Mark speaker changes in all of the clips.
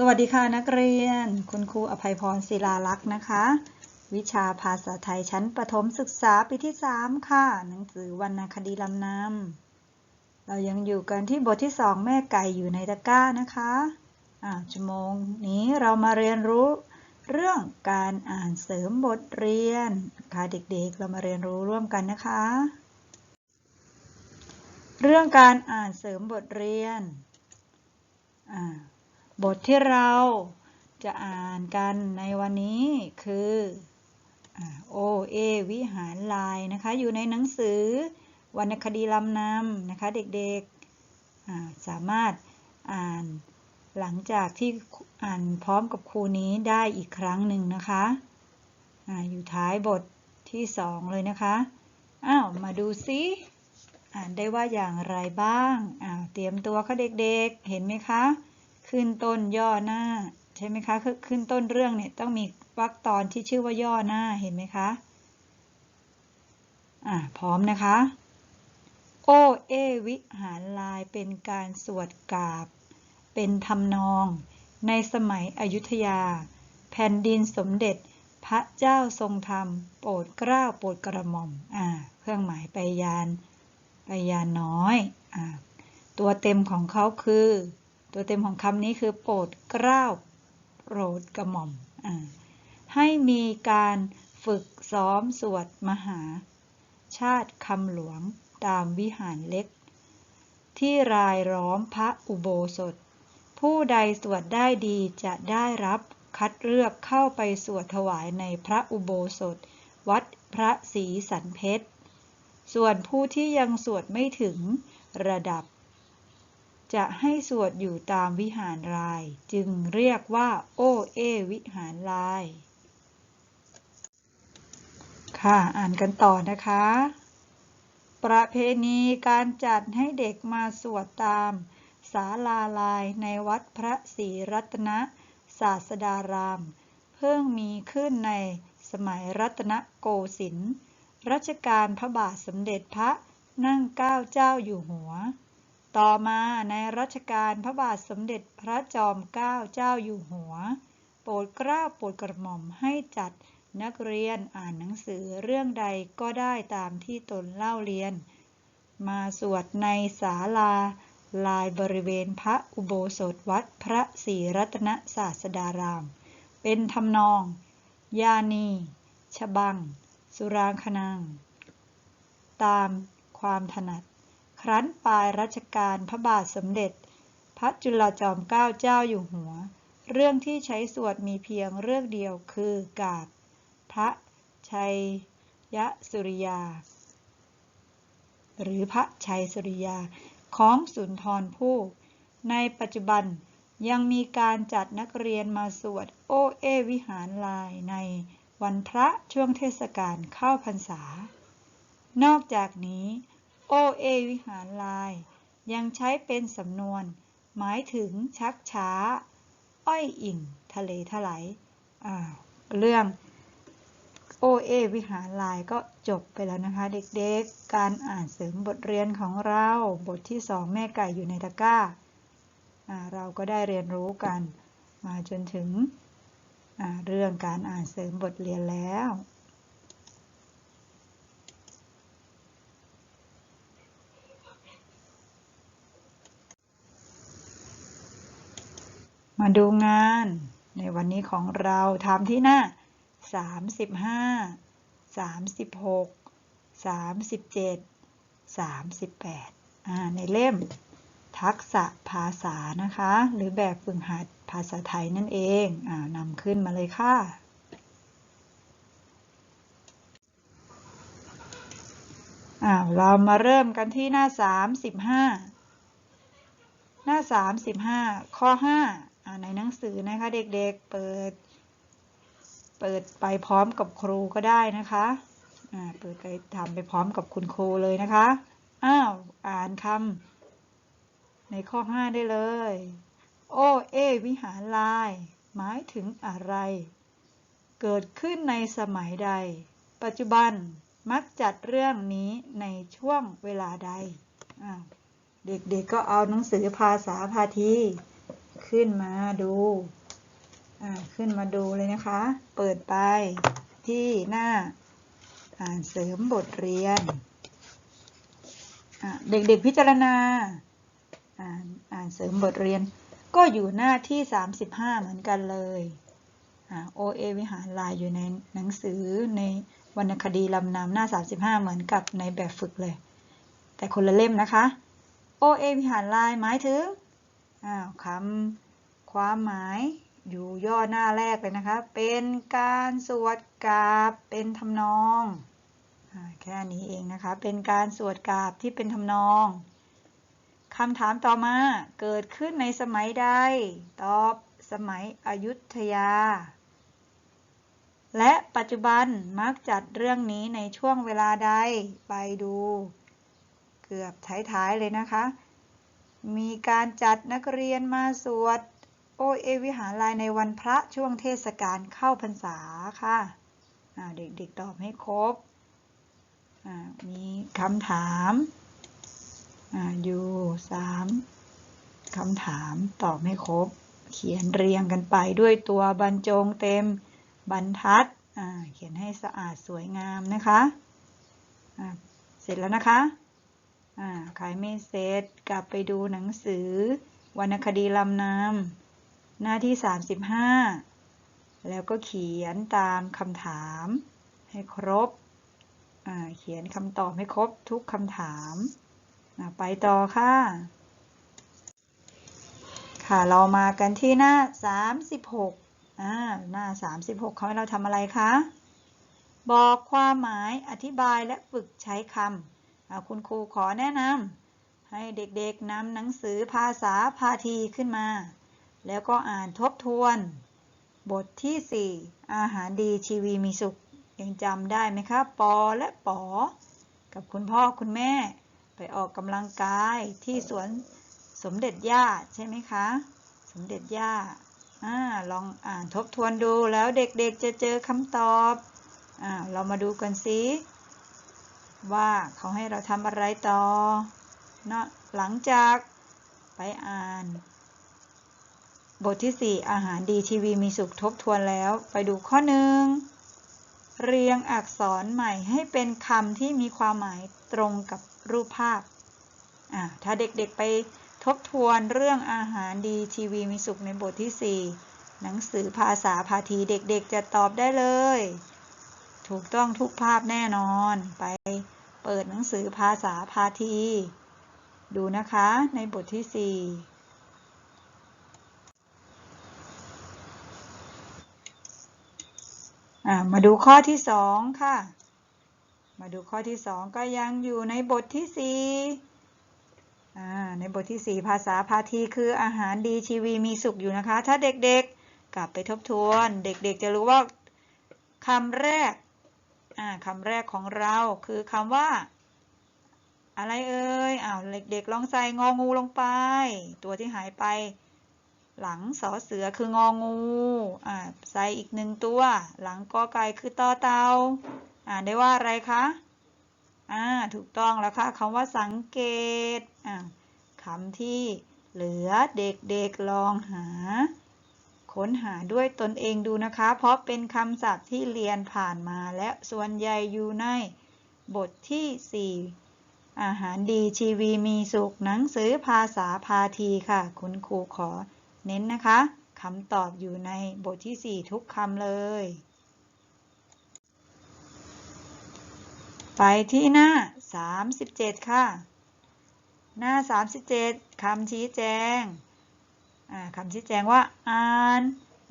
Speaker 1: สวัสดีค่ะนักเรียน คุณครูอภัยพรศิลาลักษ์นะคะ วิชาภาษาไทยชั้นประถมศึกษาปีที่ 3 ค่ะ หนังสือวรรณคดีลำนำเรายังอยู่กันที่บทที่ 2 แม่ไก่อยู่ในตะกร้านะคะอ่าชั่วโมงนี้เรามาเรียนรู้เรื่องการอ่านเสริมบทเรียนค่ะเด็กๆ เรามาเรียนรู้ร่วมกันนะคะ เรื่องการอ่านเสริมบทเรียนอ่า บทที่เราจะอ่านกันในวันนี้คือโอเอวิหารลายนะคะ อยู่ในหนังสือวรรณคดีลำนำนะคะ เด็กๆสามารถอ่านหลังจากที่อ่านพร้อมกับครูนี้ได้อีกครั้งหนึ่งนะคะออยู่ท้ายบทที่สองเลยนะคะอ้าวมาดูซิอ่านได้ว่าอย่างไรบ้างอ้าวเตรียมตัวค่ะเด็กๆ เห็นไหมคะ ขึ้นต้นย่อหน้า ใช่ไหมคะขึ้นต้นเรื่องเนี่ยต้องมีวรรคตอนที่ชื่อว่าย่อหน้าเห็นไหมคะอ่าพร้อมนะคะ โอเอวิหารลายเป็นการสวดกาบ เป็นทำนอง ในสมัยอยุธยา แผ่นดินสมเด็จพระเจ้าทรงธรรม โปรดเกล้าโปรดกระหม่อมอ่าเครื่องหมายไปยานไปยานน้อยอ่าตัวเต็มของเขาคือ ตัวเต็มของคำนี้คือโปรดเกล้าโปรดกระหม่อมอให้มีการฝึกซ้อมสวดมหา ชาติคำหลวงตามวิหารเล็ก ที่รายล้อมพระอุโบสถ ผู้ใดสวดได้ดีจะได้รับคัดเลือกเข้าไปสวดถวายในพระอุโบสถ วัดพระศรีสันเพชร ส่วนผู้ที่ยังสวดไม่ถึงระดับ จะให้สวดอยู่ตามวิหารลาย จึงเรียกว่า โอเอ วิหารลาย ค่ะ อ่านกันต่อนะคะ ประเพณีการจัดให้เด็กมาสวดตามศาลาลายในวัดพระศรีรัตนศาสดาราม เพิ่งมีขึ้นในสมัยรัตนโกสินทร์รัชกาลพระบาทสมเด็จพระนั่งเก้าเจ้าอยู่หัว ต่อมาในรัชกาลพระบาทสมเด็จพระจอมเกล้าเจ้าอยู่หัว โปรดเกล้าโปรดกระหม่อมให้จัดนักเรียนอ่านหนังสือเรื่องใดก็ได้ตามที่ตนเล่าเรียน มาสวดในศาลาลายบริเวณพระอุโบสถวัดพระศรีรัตนศาสดาราม เป็นทำนอง ยานีฉบัง สุรางคนัง ตามความถนัด ครั้นปลายรัชกาลพระบาทสมเด็จ พระจุลจอมเกล้าเจ้าอยู่หัว เรื่องที่ใช้สวดมีเพียงเรื่องเดียวคือกาบพระชัยยะสุริยา หรือพระชัยสุริยาของสุนทรภู่ในปัจจุบันยังมีการจัดนักเรียนมาสวดโอเอวิหารลายในวันพระช่วงเทศกาลเข้าพรรษา นอกจากนี้ โอเอวิหารลาย ยังใช้เป็นสำนวน หมายถึงชักช้า อ้อยอิ่ง ทะเลทลายเรื่องโอเอวิหารลายก็จบไปแล้วนะคะ เด็กๆ การอ่านเสริมบทเรียนของเรา บทที่สองแม่ไก่อยู่ในตะกร้า เราก็ได้เรียนรู้กัน มาจนถึงเรื่องการอ่านเสริมบทเรียนแล้ว มาดูงานในวันนี้ของเราทำที่หน้า 35 36 37 38ในเล่ม ทักษะภาษานะคะ หรือแบบฝึกหัดภาษาไทยนั่นเองอนำขึ้นมาเลยค่ะเรามาเริ่มกันที่หน้า 35 หน้า 35 ข้อ 5 ในหนังสือนะคะเด็กๆเปิด เปิดไปพร้อมกับครูก็ได้นะคะเปิดไปทำไปพร้อมกับคุณครูเลยนะคะอ้าวอ่านคำในข้อ 5 ได้เลย โอเอวิหารลาย หมายถึงอะไร เกิดขึ้นในสมัยใด ปัจจุบันมักจัดเรื่องนี้ในช่วงเวลาใด เด็กๆก็เอาหนังสือภาษาพาที ขึ้นมาดูขึ้นมาดูเลยนะคะ เปิดไปที่หน้าอ่านเสริมบทเรียน เด็กๆพิจารณาอ่านอ่านเสริมบทเรียน ก็อยู่หน้าที่ 35 เหมือนกันเลยอ่า OA วิหารลายอยู่ในหนังสือในวรรณคดีลำนำหน้า 35 เหมือนกับในแบบฝึกเลย แต่คนละเล่มนะคะ OA วิหารลายหมายถึง อ้าวคำความหมายอยู่ย่อหน้าแรกเลยนะคะ เป็นการสวดกราบเป็นทำนองอแค่นี้เองนะคะ เป็นการสวดกราบที่เป็นทำนองคำถามต่อมาเกิดขึ้นในสมัยใด ตอบสมัยอยุธยา และปัจจุบันมักจัดเรื่องนี้ในช่วงเวลาใด ไปดู เกือบท้ายๆเลยนะคะ มีการจัดนักเรียนมาสวดโอเอวิหารลายในวันพระช่วงเทศกาลเข้าพรรษาค่ะเด็กๆตอบให้ครบ มีคำถามออยู่สามคำถามตอบให้ครบ เขียนเรียงกันไปด้วยตัวบรรจงเต็มบรรทัด เขียนให้สะอาดสวยงามนะคะ เสร็จแล้วนะคะ อ่าใครไม่เสร็จกลับไปดูหนังสือ วรรณคดีลำนำหน้าที่ 35 แล้วก็เขียนตามคำถามให้ครบ เขียนคำตอบให้ครบทุกคำถาม ไปต่อค่ะ ค่ะเรามากันที่หน้า 36อ่าหน้า 36เขาให้เราทำอะไรคะ บอกความหมายอธิบายและฝึกใช้คำ คุณครูขอแนะนำให้เด็กๆนำหนังสือภาษาพาทีขึ้นมา แล้วก็อ่านทบทวน บทที่ 4 อาหารดีชีวีมีสุข ยังจำได้ไหมคะปอและปอ กับคุณพ่อคุณแม่ ไปออกกำลังกายที่สวนสมเด็จย่าใช่ไหมคะ สมเด็จย่าอ่าลองอ่านทบทวนดูแล้วเด็กๆจะเจอคำตอบอ่าเรามาดูกันสิ ว่าเขาให้เราทำอะไรต่อเนาะหลังจากไปอ่าน บทที่ 4 อาหารดีทีวีมีสุขทบทวนแล้ว ไปดูข้อหนึ่งเรียงอักษรใหม่ให้เป็นคำที่มีความหมายตรงกับรูปภาพ ถ้าเด็กๆไปทบทวนเรื่องอาหารดีทีวีมีสุขในบทที่ 4 หนังสือภาษาพาทีเด็กๆจะตอบได้เลย ถูกต้องทุกภาพแน่นอน ไปเปิดหนังสือภาษาพาที ดูนะคะในบทที่ 4มาดูข้อที่สองค่ะ มาดูข้อที่สองก็ยังอยู่ในบทที่สี่ในบทที่4ภาษาพาทีคืออาหารดีชีวีมีสุขอยู่นะคะ ถ้าเด็กๆกลับไปทบทวน เด็กๆจะรู้ว่าคำแรก คำแรกของเราคือคำว่า อะไรเอ่ยอ้าวเด็กๆลองใส่งองูลงไป ตัวที่หายไป หลังสอเสือคืององูอ่าใส่อีกหนึ่งตัว หลังกอไก่คือตอเตาอ่านได้ว่าอะไรคะอ่าถูกต้องแล้วค่ะคำว่าสังเกตอ่าคำที่เหลือเด็กๆลองหา ค้นหาด้วยตนเองดูนะคะ เพราะเป็นคำศัพท์ที่เรียนผ่านมาและส่วนใหญ่อยู่ในบทที่ 4 อาหารดีชีวีมีสุขหนังสือภาษาพาทีค่ะ คุณครูขอเน้นนะคะคำตอบอยู่ในบทที่ 4 ทุกคำเลย ไปที่หน้า 37 ค่ะ หน้า 37คำชี้แจง คำชี้แจงว่า อ่าน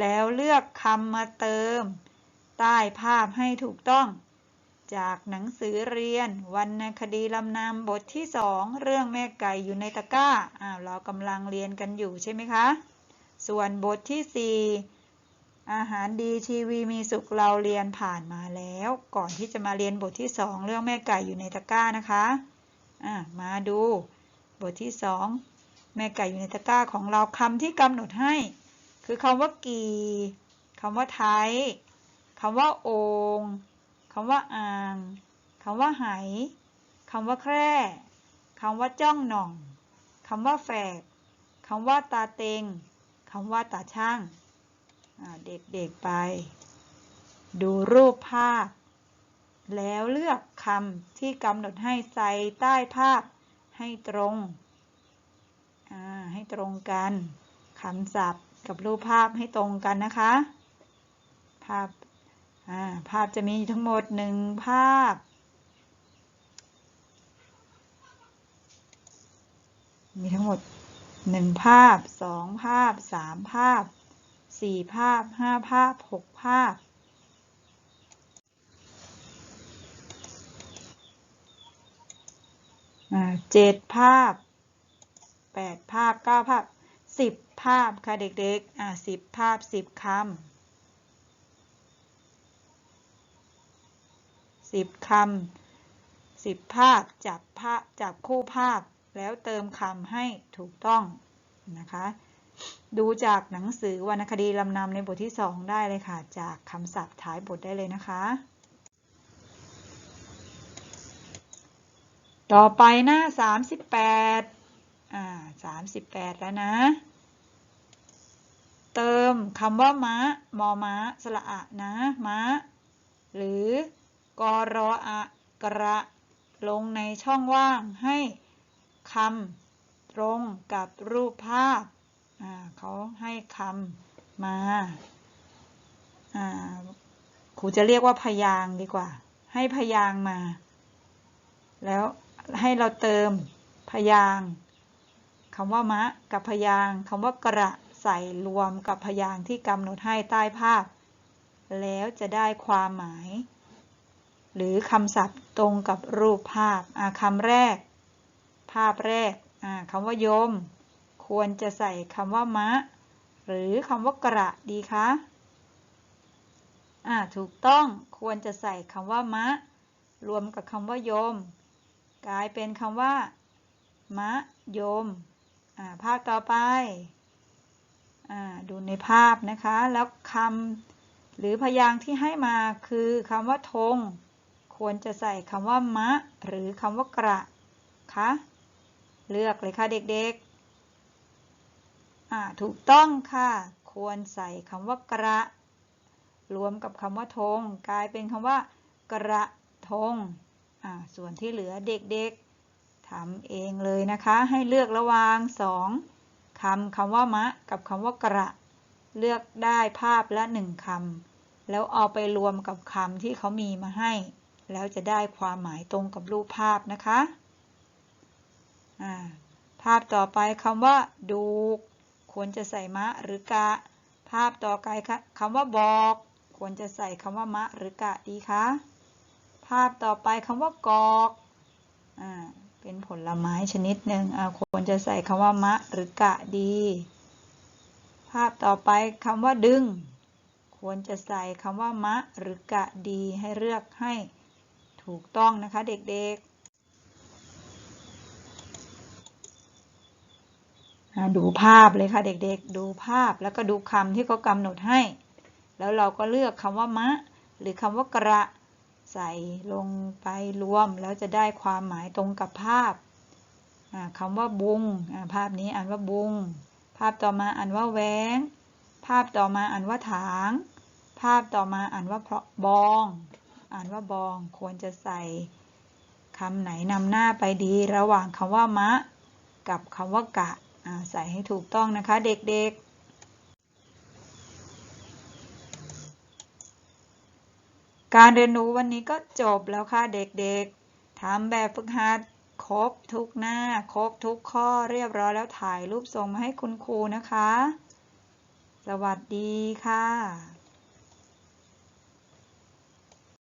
Speaker 1: แล้วเลือกคำมาเติม ใต้ภาพให้ถูกต้อง จากหนังสือเรียนวรรณคดีลำนำบทที่สองเรื่องแม่ไก่อยู่ในตะกร้าอ้าวเรากำลังเรียนกันอยู่ใช่ไหมคะ ส่วนบทที่4อาหารดีทีวีมีสุขเราเรียนผ่านมาแล้ว ก่อนที่จะมาเรียนบทที่2เรื่องแม่ไก่อยู่ในตะกร้านะคะะมาดูบทที่2แม่ไก่อยู่ในตะกร้าของเราคำที่กำหนดให้ คือคำว่ากีคำว่าไทยคำว่าโองคำว่าอ่างคำว่าไหคำว่าแคร่คำว่าจ้องหน่องคำว่าแฝกคำว่าตาเต็งคำว่าตาช่างเด็กๆไป ดูรูปภาพ แล้วเลือกคำที่กำหนดให้ใส่ใต้ภาพให้ตรง ให้ตรงกันคำศัพท์กับรูปภาพให้ตรงกันนะคะ ภาพาภาพจะมีทั้งหมดหนึ่งภาพมีทั้งหมดหนึ่งภาพสองภาพสามภาพสี่ภาพห้าภาพหกภาพ เจ็ดภาพ แปดภาพเก้าภาพสิบภาพค่ะเด็กๆ อ่าสิบภาพสิบคำสิบคำสิบภาพจับภาพจับคู่ภาพ แล้วเติมคำให้ถูกต้องนะคะ ดูจากหนังสือวรรณคดีลำนำในบทที่สองได้เลยค่ะ จากคำศัพท์ท้ายบทได้เลยนะคะ ต่อไปหน้า 38 อ่า38แล้วนะ เติมคำว่าม้ามอม้าสระอะนะม้าหรือกรออะกระลงในช่องว่างให้คำตรงกับรูปภาพอ่าเขาให้คำมาอ่าครูจะเรียกว่าพยางดีกว่า ให้พยางมา แล้วให้เราเติมพยาง คำว่ามะกับพยางคำว่ากระใส่รวมกับพยางที่กำหนดให้ใต้ภาพ แล้วจะได้ความหมาย หรือคำศัพท์ตรงกับรูปภาพคำแรก ภาพแรกคำว่าโยม ควรจะใส่คำว่ามะ หรือคำว่ากระดีคะถูกต้องควรจะใส่คำว่ามะ รวมกับคำว่าโยม กลายเป็นคำว่ามะโยม ภาพต่อไปอดูในภาพนะคะ แล้วคำหรือพยางค์ที่ให้มาคือคำว่าธงควรจะใส่คำว่ามะ หรือคำว่ากระคะเลือกเลยค่ะเด็กๆถูกต้องค่ะ ควรใส่คำว่ากระ รวมกับคำว่าธงกลายเป็นคำว่ากระทงส่วนที่เหลือเด็กๆ ทำเองเลยนะคะ ให้เลือกระหว่างสองคำคำว่ามะ กับคำว่ากระ เลือกได้ภาพละหนึ่งคำแล้วเอาไปรวมกับคำที่เขามีมาให้ แล้วจะได้ความหมายตรงกับรูปภาพนะคะาภาพต่อไปคำว่า ดูก ควรจะใส่มะหรือกะ ภาพต่อไปคำว่าบอก ควรจะใส่คำว่ามะหรือกะดีคะภาพต่อไปคำว่ากอกอ่า เป็นผลไม้ชนิดหนึ่งควรจะใส่คำว่ามะหรือกะดี ภาพต่อไปคำว่าดึง ควรจะใส่คำว่ามะหรือกะดีให้เลือกให้ถูกต้องนะคะเด็กๆ ดูภาพเลยค่ะเด็กๆ ดูภาพแล้วก็ดูคำที่เขากำหนดให้ แล้วเราก็เลือกคำว่ามะ หรือคำว่ากระ ใส่ลงไปรวม แล้วจะได้ความหมายตรงกับภาพคำว่าบุง ภาพนี้อ่านว่าบุง ภาพต่อมาอ่านว่าแหวง ภาพต่อมาอ่านว่าถาง ภาพต่อมาอ่านว่าเพราะบอง อ่านว่าบอง ควรจะใส่คำไหนนำหน้าไปดี ระหว่างคำว่ามะ กับคำว่ากะ ใส่ให้ถูกต้องนะคะเด็กๆ การเรียนรู้วันนี้ก็จบแล้วค่ะเด็กๆทำแบบฝึกหัดครบทุกหน้า ครบทุกข้อเรียบร้อยแล้วถ่ายรูปส่งมาให้คุณครูนะคะ สวัสดีค่ะ